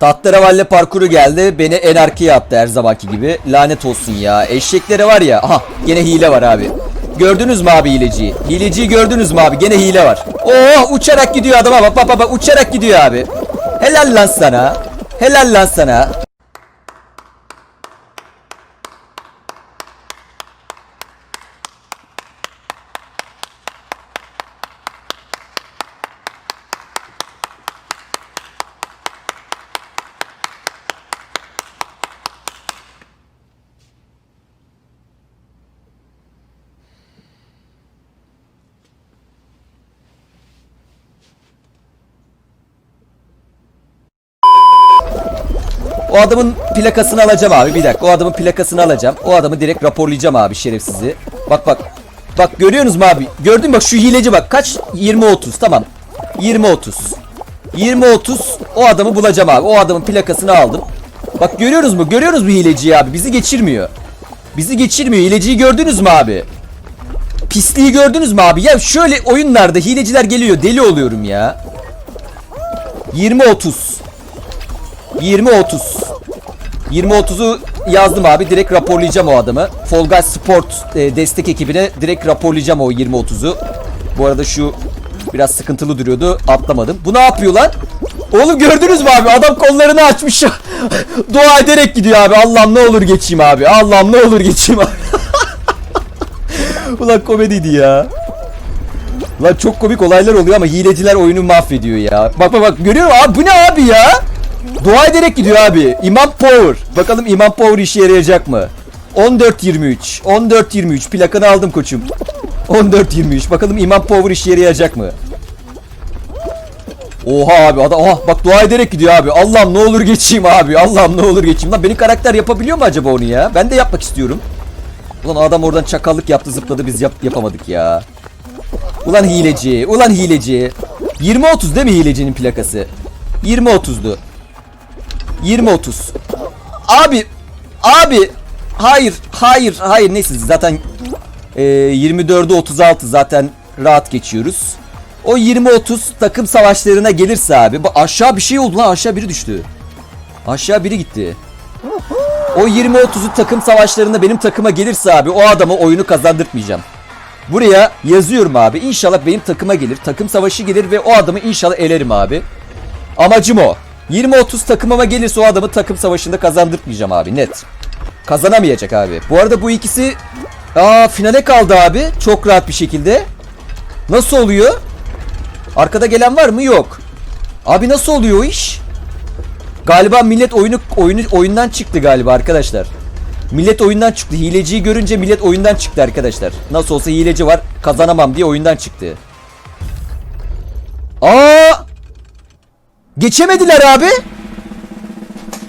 Tahterevalle parkuru geldi. Beni en arkaya attı her zamanki gibi. Lanet olsun ya. Eşeklere var ya. Aha gene hile var abi. Gördünüz mü abi hileciyi? Hileciyi gördünüz mü abi? Gene hile var. Oh uçarak gidiyor adama bak bak bak, bak uçarak gidiyor abi. Helal lan sana. Helal lan sana. O adamın plakasını alacağım abi. Bir dakika. O adamın plakasını alacağım. O adamı direkt raporlayacağım abi şerefsizi. Bak bak. Bak görüyorsunuz mu abi? Gördün mü bak şu hileci bak. Kaç? 20-30 tamam. 20-30. 20-30 o adamı bulacağım abi. O adamın plakasını aldım. Bak görüyoruz mu? Görüyoruz mu hileciyi abi? Bizi geçirmiyor. Bizi geçirmiyor. Hileciyi gördünüz mü abi? Pisliği gördünüz mü abi? Ya şöyle oyunlarda hileciler geliyor. Deli oluyorum ya. 20-30. 20-30. 20-30'u yazdım abi. Direkt raporlayacağım o adamı. Fall Sport e, destek ekibine direkt raporlayacağım o 20-30'u. Bu arada şu biraz sıkıntılı duruyordu. Atlamadım. Bu ne yapıyor lan? Oğlum gördünüz mü abi? Adam kollarını açmış. Dua ederek gidiyor abi. Allah'ım ne olur geçeyim abi. Allah'ım ne olur geçeyim abi. Ulan komediydi ya. Lan çok komik olaylar oluyor ama hileciler oyunu mahvediyor ya. Bak bak bak görüyorum abi bu ne abi ya? Dua ederek gidiyor abi. İmam Power. Bakalım İmam Power işe yarayacak mı? 14-23. 14-23. Plakanı aldım koçum. 14-23. Bakalım İmam Power işe yarayacak mı? Oha abi adam oha bak dua ederek gidiyor abi. Allah'ım ne olur geçeyim abi. Allah'ım ne olur geçeyim. Lan benim karakter yapabiliyor mu acaba onu ya? Ben de yapmak istiyorum. Ulan adam oradan çakallık yaptı zıpladı biz yap yapamadık ya. Ulan hileci. Ulan hileci. 20-30 değil mi hilecinin plakası? 20-30'du. 20-30. Abi. Abi. Hayır. Hayır. Hayır. Neyse zaten e, 24'ü 36 zaten rahat geçiyoruz. O 20-30 takım savaşlarına gelirse abi. Bak aşağı bir şey oldu lan. Aşağı biri düştü. Aşağı biri gitti. O 20-30'u takım savaşlarında benim takıma gelirse abi o adama oyunu kazandırtmayacağım. Buraya yazıyorum abi. İnşallah benim takıma gelir. Takım savaşı gelir ve o adamı inşallah elerim abi. Amacım o. 20-30 takımıma gelirse o adamı takım savaşında kazandırtmayacağım abi net. Kazanamayacak abi. Bu arada bu ikisi aa finale kaldı abi. Çok rahat bir şekilde. Nasıl oluyor? Arkada gelen var mı? Yok. Abi nasıl oluyor o iş? Galiba millet oyunu oyunu oyundan çıktı galiba arkadaşlar. Millet oyundan çıktı. Hileciyi görünce millet oyundan çıktı arkadaşlar. Nasıl olsa hileci var. Kazanamam diye oyundan çıktı. Aa! Geçemediler abi.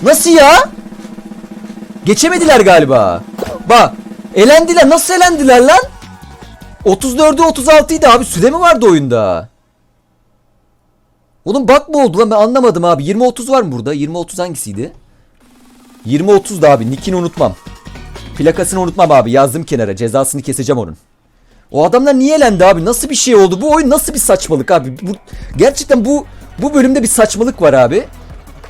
Nasıl ya? Geçemediler galiba. Bak. Elendiler. Nasıl elendiler lan? 34'ü 36 idi abi. Süre mi vardı oyunda? Oğlum bak mı oldu lan ben anlamadım abi. 20-30 var mı burada? 20-30 hangisiydi? 20-30 da abi. Nickini unutmam. Plakasını unutmam abi. Yazdım kenara. Cezasını keseceğim onun. O adamlar niye elendi abi? Nasıl bir şey oldu? Bu oyun nasıl bir saçmalık abi? Bu, gerçekten bu bu bölümde bir saçmalık var abi.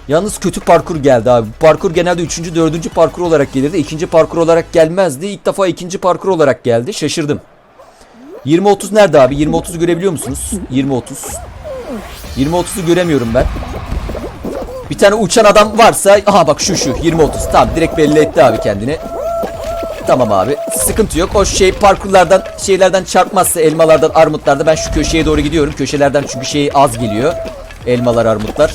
Yalnız kötü parkur geldi abi. Parkur genelde 3. 4. parkur olarak gelirdi. 2. parkur olarak gelmezdi. İlk defa 2. parkur olarak geldi. Şaşırdım. 20-30 nerede abi? 20-30'u görebiliyor musunuz? 20-30. 20-30'u göremiyorum ben. Bir tane uçan adam varsa aha bak şu şu 20-30 tamam direkt belli etti abi kendini. Tamam abi sıkıntı yok o şey parkurlardan şeylerden çarpmazsa elmalardan armutlarda ben şu köşeye doğru gidiyorum. Köşelerden çünkü şey az geliyor. Elmalar armutlar.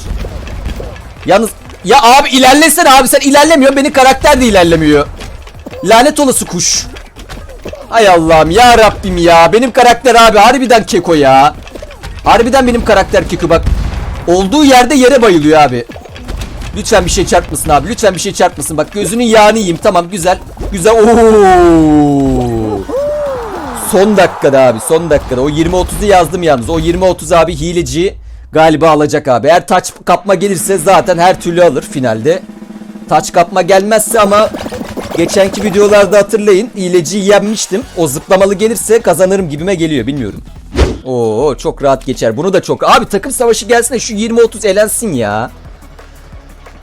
Yalnız ya abi ilerlesene abi sen ilerlemiyorsun benim karakter de ilerlemiyor. Lanet olası kuş. Hay Allah'ım ya Rabbim ya benim karakter abi harbiden keko ya. Harbiden benim karakter keko bak. Olduğu yerde yere bayılıyor abi. Lütfen bir şey çarpmasın abi. Lütfen bir şey çarpmasın. Bak gözünün yağını yiyeyim. Tamam güzel. Güzel. Oo. Son dakikada abi. Son dakikada. O 20-30'u yazdım yalnız. O 20-30 abi hileci galiba alacak abi. Eğer taç kapma gelirse zaten her türlü alır finalde. Taç kapma gelmezse ama geçenki videolarda hatırlayın. Hileciyi yenmiştim. O zıplamalı gelirse kazanırım gibime geliyor. Bilmiyorum. Oo çok rahat geçer. Bunu da çok. Abi takım savaşı gelsin de şu 20-30 elensin ya.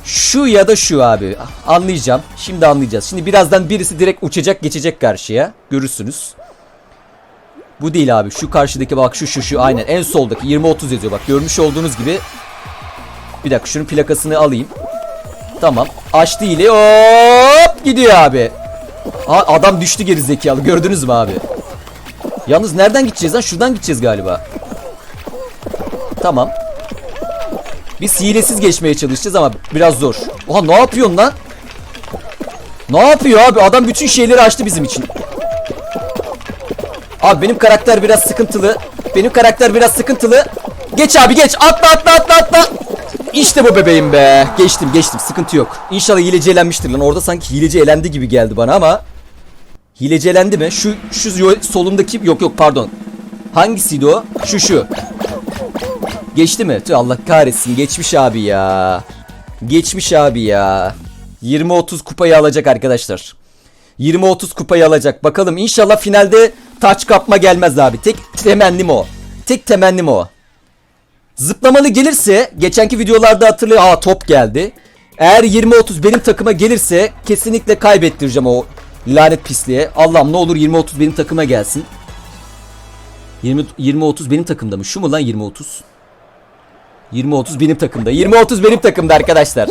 Şu ya da şu abi. Anlayacağım. Şimdi anlayacağız. Şimdi birazdan birisi direkt uçacak geçecek karşıya. Görürsünüz. Bu değil abi. Şu karşıdaki bak şu şu şu aynen. En soldaki 20-30 yazıyor bak. Görmüş olduğunuz gibi. Bir dakika şunun plakasını alayım. Tamam. Açtı ile hop gidiyor abi. Aa, adam düştü geri zekalı. Gördünüz mü abi? Yalnız nereden gideceğiz lan? Şuradan gideceğiz galiba. Tamam. Biz hilesiz geçmeye çalışacağız ama biraz zor. Oha ne yapıyorsun lan? Ne yapıyor abi? Adam bütün şeyleri açtı bizim için. Abi benim karakter biraz sıkıntılı. Benim karakter biraz sıkıntılı. Geç abi geç. Atla atla atla atla. İşte bu bebeğim be. Geçtim geçtim. Sıkıntı yok. İnşallah hileci elenmiştir lan. Orada sanki hileci elendi gibi geldi bana ama. Hileci elendi mi? Şu şu solumdaki yok yok pardon. Hangisiydi o? Şu şu. Geçti mi? Tüh Allah kahretsin. Geçmiş abi ya. Geçmiş abi ya. 20-30 kupayı alacak arkadaşlar. 20-30 kupayı alacak. Bakalım inşallah finalde taç kapma gelmez abi. Tek temennim o. Tek temennim o. Zıplamalı gelirse geçenki videolarda hatırlıyor. Aa top geldi. Eğer 20-30 benim takıma gelirse kesinlikle kaybettireceğim o lanet pisliğe. Allah'ım ne olur 20-30 benim takıma gelsin. 20 20-30 benim takımda mı? Şu mu lan 20-30? 20-30 benim takımda. 20-30 benim takımda arkadaşlar.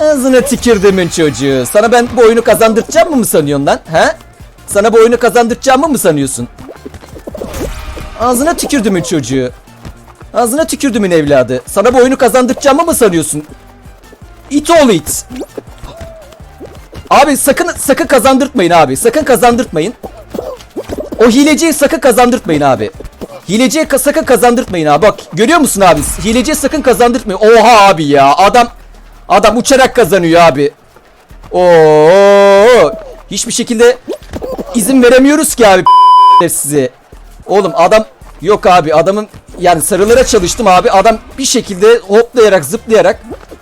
Ağzına tükürdümün çocuğu. Sana ben bu oyunu kazandıracağım mı mı sanıyorsun lan? He? Sana bu oyunu kazandıracağım mı sanıyorsun? Ağzına tükürdümün çocuğu. Ağzına tükürdümün evladı. Sana bu oyunu kazandıracağım mı sanıyorsun? İt oğlu it. Abi sakın sakın kazandırtmayın abi. Sakın kazandırtmayın. O hileciyi sakın kazandırtmayın abi. Hileciye sakın kazandırtmayın abi. Bak görüyor musun abi? Hileciye sakın kazandırtmayın. Oha abi ya. Adam adam uçarak kazanıyor abi. Oo! Hiçbir şekilde izin veremiyoruz ki abi size. Oğlum adam yok abi adamın yani sarılara çalıştım abi adam bir şekilde hoplayarak zıplayarak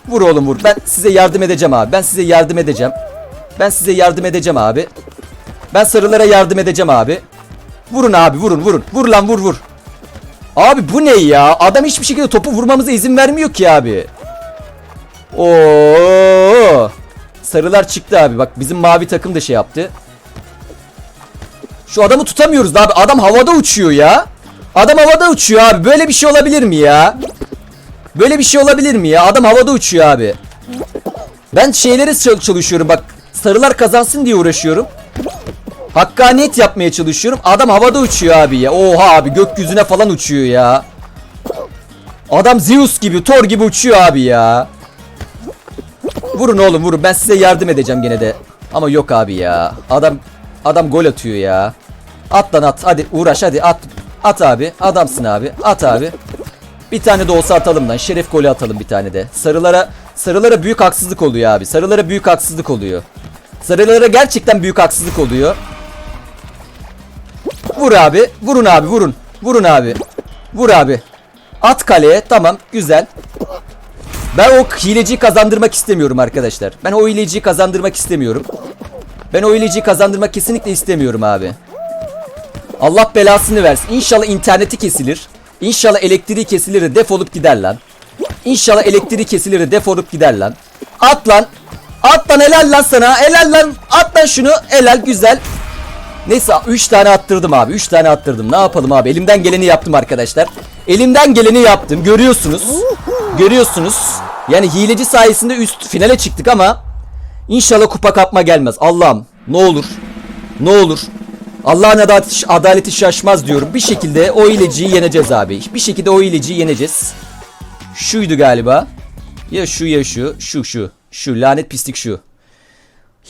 vur oğlum vur. Ben size yardım edeceğim abi. Ben size yardım edeceğim. Ben size yardım edeceğim abi. Ben sarılara yardım edeceğim abi. Vurun abi vurun vurun. Vur lan vur vur. Abi bu ne ya? Adam hiçbir şekilde topu vurmamıza izin vermiyor ki abi. Oo! Sarılar çıktı abi. Bak bizim mavi takım da şey yaptı. Şu adamı tutamıyoruz abi. Adam havada uçuyor ya. Adam havada uçuyor abi. Böyle bir şey olabilir mi ya? Böyle bir şey olabilir mi ya? Adam havada uçuyor abi. Ben şeyleri çal- çalışıyorum bak. Sarılar kazansın diye uğraşıyorum. Hakkaniyet yapmaya çalışıyorum. Adam havada uçuyor abi ya. Oha abi gökyüzüne falan uçuyor ya. Adam Zeus gibi, Thor gibi uçuyor abi ya. Vurun oğlum vurun. Ben size yardım edeceğim gene de. Ama yok abi ya. Adam adam gol atıyor ya. At lan at. Hadi uğraş hadi at. At abi. Adamsın abi. At abi. Bir tane de olsa atalım lan. Şeref golü atalım bir tane de. Sarılara sarılara büyük haksızlık oluyor abi. Sarılara büyük haksızlık oluyor. Sarılara gerçekten büyük haksızlık oluyor. Vur abi. Vurun abi vurun. Vurun abi. Vur abi. At kaleye. Tamam. Güzel. Ben o hileciyi kazandırmak istemiyorum arkadaşlar. Ben o hileciyi kazandırmak istemiyorum. Ben o hileciyi kazandırmak kesinlikle istemiyorum abi. Allah belasını versin. İnşallah interneti kesilir. İnşallah elektriği kesilir de defolup gider lan. İnşallah elektriği kesilir de defolup gider lan. At lan. At lan helal lan sana. Helal lan. At lan şunu. Helal güzel. Neyse 3 tane attırdım abi. 3 tane attırdım. Ne yapalım abi? Elimden geleni yaptım arkadaşlar. Elimden geleni yaptım. Görüyorsunuz. Görüyorsunuz. Yani hileci sayesinde üst finale çıktık ama inşallah kupa kapma gelmez. Allah'ım ne olur. Ne olur. Allah'ın adaleti, adaleti şaşmaz diyorum. Bir şekilde o hileciyi yeneceğiz abi. Bir şekilde o hileciyi yeneceğiz. Şuydu galiba. Ya şu ya şu. Şu şu. Şu lanet pislik şu.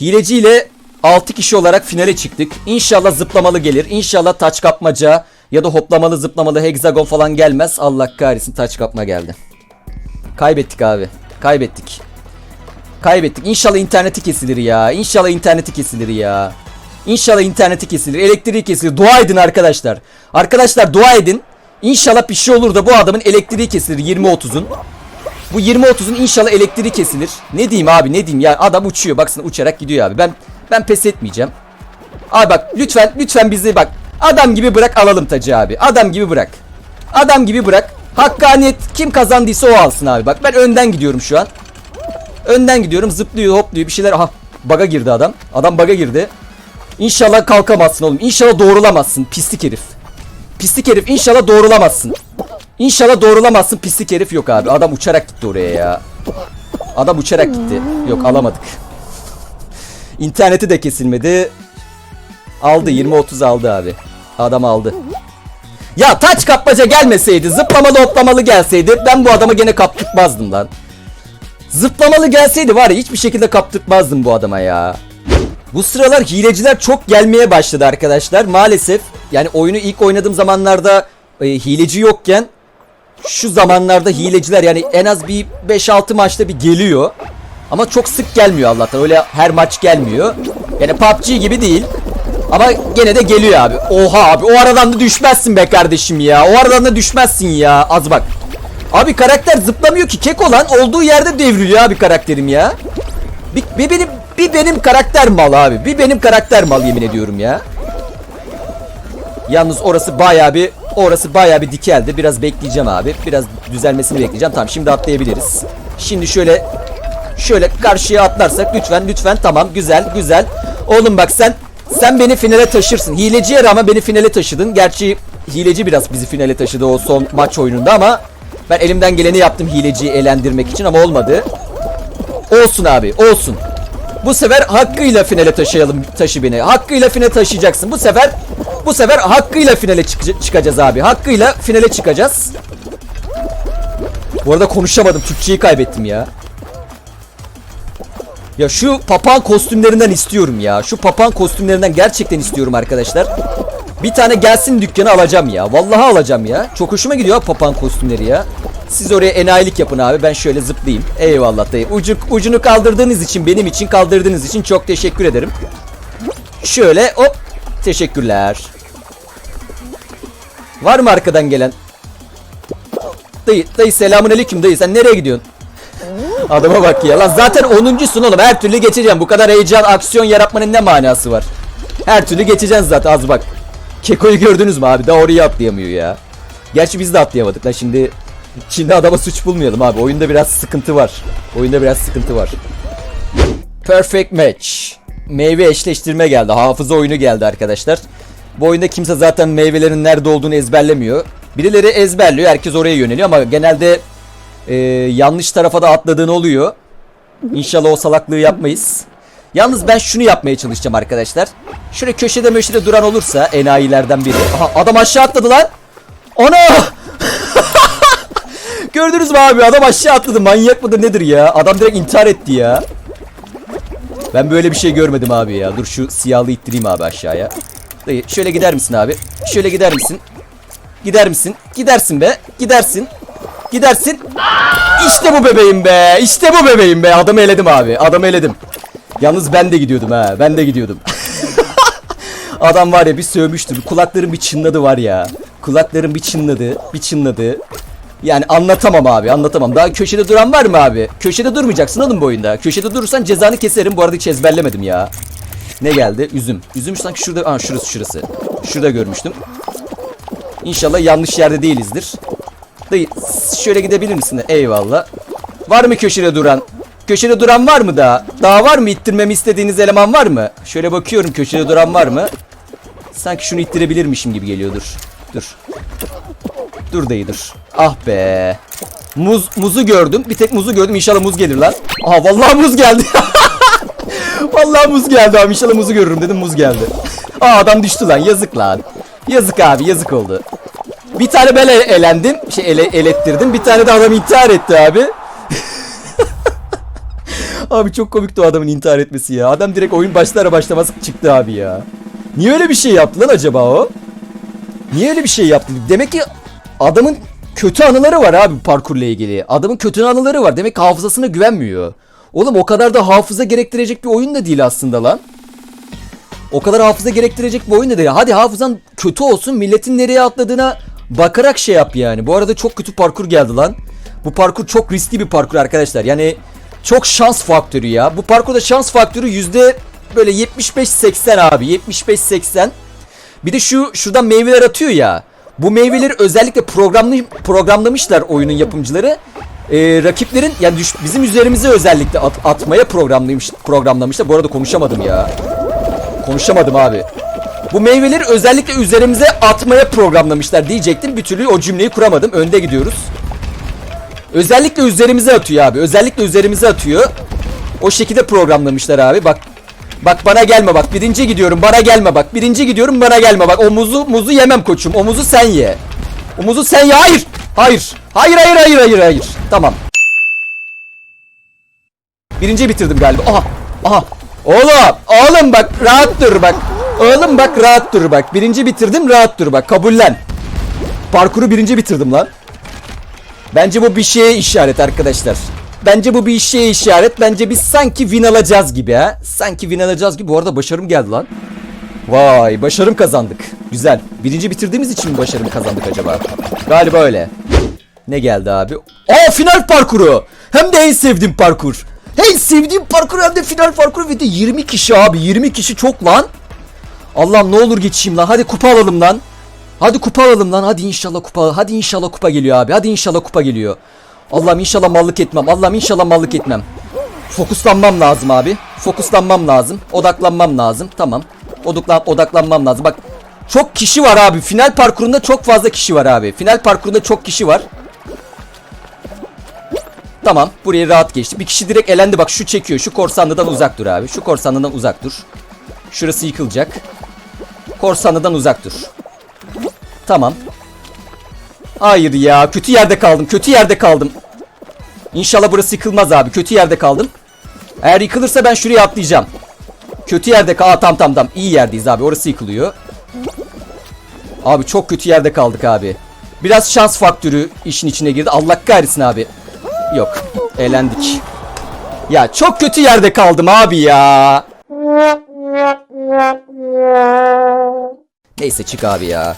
Hileci ile 6 kişi olarak finale çıktık. İnşallah zıplamalı gelir. İnşallah taç kapmaca ya da hoplamalı zıplamalı hexagon falan gelmez. Allah kahretsin taç kapma geldi. Kaybettik abi. Kaybettik. Kaybettik. İnşallah interneti kesilir ya. İnşallah interneti kesilir ya. İnşallah interneti kesilir. Elektriği kesilir. Dua edin arkadaşlar. Arkadaşlar dua edin. İnşallah bir şey olur da bu adamın elektriği kesilir 20-30'un. Bu 20-30'un inşallah elektriği kesilir. Ne diyeyim abi ne diyeyim ya adam uçuyor baksana uçarak gidiyor abi. Ben ben pes etmeyeceğim. Abi bak lütfen lütfen bizi bak adam gibi bırak alalım tacı abi. Adam gibi bırak. Adam gibi bırak. Hakkaniyet kim kazandıysa o alsın abi. Bak ben önden gidiyorum şu an. Önden gidiyorum zıplıyor hopluyor bir şeyler. Aha baga girdi adam. Adam baga girdi. İnşallah kalkamazsın oğlum. İnşallah doğrulamazsın pislik herif. Pislik herif inşallah doğrulamazsın. İnşallah doğrulamazsın pislik herif yok abi. Adam uçarak gitti oraya ya. Adam uçarak gitti. Yok alamadık. İnterneti de kesilmedi. Aldı 20-30 aldı abi. Adam aldı. Ya taç kapmaca gelmeseydi zıplamalı hoplamalı gelseydi ben bu adama gene kaptırtmazdım lan. Zıplamalı gelseydi var ya hiçbir şekilde kaptırtmazdım bu adama ya. Bu sıralar hileciler çok gelmeye başladı arkadaşlar. Maalesef yani oyunu ilk oynadığım zamanlarda e, hileci yokken şu zamanlarda hileciler yani en az bir 5-6 maçta bir geliyor. Ama çok sık gelmiyor Allah'tan. Öyle her maç gelmiyor. Yani PUBG gibi değil. Ama gene de geliyor abi. Oha abi o aradan da düşmezsin be kardeşim ya. O aradan da düşmezsin ya. Az bak. Abi karakter zıplamıyor ki. Kek olan olduğu yerde devriliyor abi karakterim ya. Bir, bir benim bir benim karakter mal abi. Bir benim karakter mal yemin ediyorum ya. Yalnız orası bayağı bir orası bayağı bir dikeldi. Biraz bekleyeceğim abi. Biraz düzelmesini bekleyeceğim. Tamam şimdi atlayabiliriz. Şimdi şöyle şöyle karşıya atlarsak lütfen lütfen tamam güzel güzel. Oğlum bak sen sen beni finale taşırsın. Hileciye rağmen beni finale taşıdın. Gerçi hileci biraz bizi finale taşıdı o son maç oyununda ama ben elimden geleni yaptım hileciyi eğlendirmek için ama olmadı. Olsun abi olsun. Bu sefer hakkıyla finale taşıyalım taşı beni. Hakkıyla finale taşıyacaksın. Bu sefer bu sefer hakkıyla finale çık- çıkacağız abi. Hakkıyla finale çıkacağız. Bu arada konuşamadım. Türkçeyi kaybettim ya. Ya şu papağan kostümlerinden istiyorum ya. Şu papağan kostümlerinden gerçekten istiyorum arkadaşlar. Bir tane gelsin dükkanı alacağım ya. Vallahi alacağım ya. Çok hoşuma gidiyor papağan kostümleri ya. Siz oraya enayilik yapın abi. Ben şöyle zıplayayım. Eyvallah dayı. Ucu, ucunu kaldırdığınız için, benim için kaldırdığınız için çok teşekkür ederim. Şöyle hop. Teşekkürler. Var mı arkadan gelen? Dayı, dayı selamun aleyküm dayı. Sen nereye gidiyorsun? Adama bak ya. Lan zaten 10.sun oğlum. Her türlü geçeceğim. Bu kadar heyecan, aksiyon yaratmanın ne manası var? Her türlü geçeceksin zaten az bak. Keko'yu gördünüz mü abi? Daha oraya atlayamıyor ya. Gerçi biz de atlayamadık lan şimdi. Şimdi adama suç bulmayalım abi. Oyunda biraz sıkıntı var. Oyunda biraz sıkıntı var. Perfect match. Meyve eşleştirme geldi. Hafıza oyunu geldi arkadaşlar. Bu oyunda kimse zaten meyvelerin nerede olduğunu ezberlemiyor. Birileri ezberliyor. Herkes oraya yöneliyor ama genelde e, yanlış tarafa da atladığın oluyor. İnşallah o salaklığı yapmayız. Yalnız ben şunu yapmaya çalışacağım arkadaşlar. Şöyle köşede möşede duran olursa enayilerden biri. Aha adam aşağı atladı lan. Ana! Gördünüz mü abi adam aşağı atladı manyak mıdır nedir ya? Adam direkt intihar etti ya. Ben böyle bir şey görmedim abi ya. Dur şu siyahlı ittireyim abi aşağıya. Dayı şöyle gider misin abi? Şöyle gider misin? Gider misin? Gidersin be. Gidersin. Gidersin. İşte bu bebeğim be. İşte bu bebeğim be. Adamı eledim abi. Adamı eledim. Yalnız ben de gidiyordum ha. Ben de gidiyordum. Adam var ya bir sövmüştü. Kulaklarım bir çınladı var ya. Kulaklarım bir çınladı. Bir çınladı. Yani anlatamam abi anlatamam. Daha köşede duran var mı abi? Köşede durmayacaksın oğlum bu oyunda. Köşede durursan cezanı keserim. Bu arada hiç ezberlemedim ya. Ne geldi? Üzüm. Üzüm sanki şurada. Aa şurası şurası. Şurada görmüştüm. İnşallah yanlış yerde değilizdir. Dayı şöyle gidebilir misin? Eyvallah. Var mı köşede duran? Köşede duran var mı daha? Daha var mı ittirmemi istediğiniz eleman var mı? Şöyle bakıyorum köşede duran var mı? Sanki şunu ittirebilirmişim gibi geliyordur. Dur. Dur dayı dur. Ah be. Muz muzu gördüm. Bir tek muzu gördüm. İnşallah muz gelir lan. Aha vallahi muz geldi. vallahi muz geldi abi. İnşallah muzu görürüm dedim muz geldi. Aa adam düştü lan. Yazık lan. Yazık abi yazık oldu. Bir tane ben ele- elendim. Şey ele, elettirdim. Bir tane de adam intihar etti abi. abi çok komikti o adamın intihar etmesi ya. Adam direkt oyun başlara başlamaz çıktı abi ya. Niye öyle bir şey yaptı lan acaba o? Niye öyle bir şey yaptı? Demek ki adamın kötü anıları var abi parkurla ilgili. Adamın kötü anıları var. Demek hafızasına güvenmiyor. Oğlum o kadar da hafıza gerektirecek bir oyun da değil aslında lan. O kadar hafıza gerektirecek bir oyun da değil. Hadi hafızan kötü olsun milletin nereye atladığına bakarak şey yap yani. Bu arada çok kötü parkur geldi lan. Bu parkur çok riskli bir parkur arkadaşlar. Yani çok şans faktörü ya. Bu parkurda şans faktörü yüzde böyle 75-80 abi. 75-80. Bir de şu şuradan meyveler atıyor ya. Bu meyveleri özellikle programlı, programlamışlar oyunun yapımcıları. e, rakiplerin yani düş- bizim üzerimize özellikle at- atmaya programlamış programlamışlar. Bu arada konuşamadım ya. Konuşamadım abi. Bu meyveleri özellikle üzerimize atmaya programlamışlar diyecektim. Bir türlü o cümleyi kuramadım. Önde gidiyoruz. Özellikle üzerimize atıyor abi. Özellikle üzerimize atıyor. O şekilde programlamışlar abi. Bak Bak bana gelme bak. Birinci gidiyorum bana gelme bak. Birinci gidiyorum bana gelme bak. O muzu muzu yemem koçum. O muzu sen ye. O muzu sen ye. Hayır. Hayır. Hayır hayır hayır hayır hayır. Tamam. Birinci bitirdim galiba. Aha. Aha. Oğlum. Oğlum bak rahat dur bak. Oğlum bak rahat dur bak. Birinci bitirdim rahat dur bak. Kabullen. Parkuru birinci bitirdim lan. Bence bu bir şeye işaret arkadaşlar. Bence bu bir şeye işaret. Bence biz sanki win alacağız gibi ha. Sanki win alacağız gibi. Bu arada başarım geldi lan. Vay başarım kazandık. Güzel. Birinci bitirdiğimiz için mi başarım kazandık acaba? Galiba öyle. Ne geldi abi? Aa final parkuru. Hem de en sevdiğim parkur. En sevdiğim parkur hem de final parkuru ve de 20 kişi abi. 20 kişi çok lan. Allah'ım ne olur geçeyim lan. Hadi kupa alalım lan. Hadi kupa alalım lan. Hadi inşallah kupa. Hadi inşallah kupa geliyor abi. Hadi inşallah kupa geliyor. Allah'ım inşallah mallık etmem. Allah'ım inşallah mallık etmem. Fokuslanmam lazım abi. Fokuslanmam lazım. Odaklanmam lazım. Tamam. Odaklan odaklanmam lazım. Bak çok kişi var abi. Final parkurunda çok fazla kişi var abi. Final parkurunda çok kişi var. Tamam. Burayı rahat geçti. Bir kişi direkt elendi. Bak şu çekiyor. Şu korsanlıdan uzak dur abi. Şu korsanlıdan uzak dur. Şurası yıkılacak. Korsanlıdan uzak dur. Tamam. Hayır ya. Kötü yerde kaldım. Kötü yerde kaldım. İnşallah burası yıkılmaz abi. Kötü yerde kaldım. Eğer yıkılırsa ben şuraya atlayacağım. Kötü yerde kal. Tam tam tam. İyi yerdeyiz abi. Orası yıkılıyor. Abi çok kötü yerde kaldık abi. Biraz şans faktörü işin içine girdi. Allah kahretsin abi. Yok. Eğlendik. Ya çok kötü yerde kaldım abi ya. Neyse çık abi ya.